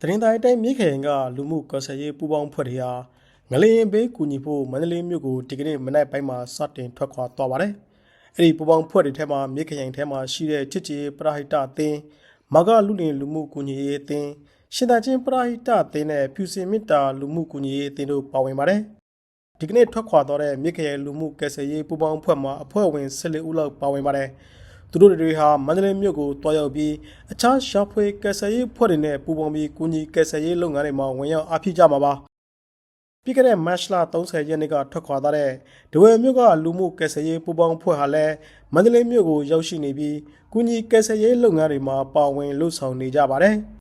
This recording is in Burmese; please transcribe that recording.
တရင်တိုင်းတိုင်းမြေခရင်ကလူမှုကော်ဆယ်ရေးပူးပေါင်းဖွဲ့တွေဟာငလျင်ဘေးကူညီဖို့မန္တလေးမြို့ကိုဒီကနေ့မနက်ပိုင်းမှာစတင်ထွက်ခွာသွားပါတယ်။အဲ့ဒီပူးပေါင်းဖွဲ့တွေထဲမှာမြေခရင်ထဲမှာရှိတဲ့ချစ်ချီပရဟိတအသင်းမဂလူလင်လူမှုကူညီရေးအသင်းရှင်သာချင်းပရဟိတအသင်းနဲ့ဖြူစင်မြစ်တာလူမှုကူညီရေးအသင်းတို့ပါဝင်ပါတယ်။ဒီကနေ့ထွက်ခွာသွားတဲ့မြေခရင်လူမှုကယ်ဆယ်ရေးပူးပေါင်းဖွဲ့မှာအဖွဲ့ဝင်14ဦးလောက်ပါဝင်ပါတယ်။ သူတို့တွေဟာမန္တလေးမြို့ကိုတွားရောက်ပြီးအခြားရှာဖွေကယ်ဆယ်ရေးဖွဲ့တွေနဲ့ပူးပေါင်းပြီးကူညီကယ်ဆယ်ရေးလုပ်ငန်းတွေမှာဝင်ရောက်အားဖြည့်ကြမှာပါပြီးခဲ့တဲ့မတ်လ30ရက်နေ့ကထွက်ခွာသွားတဲ့ဒဝယ်မြို့ကလူမှုကယ်ဆယ်ရေးပူးပေါင်းဖွဲ့ဟာလည်းမန္တလေးမြို့ကိုရောက်ရှိနေပြီးကူညီကယ်ဆယ်ရေးလုပ်ငန်းတွေမှာပါဝင်လှုပ်ဆောင်နေကြပါတယ်။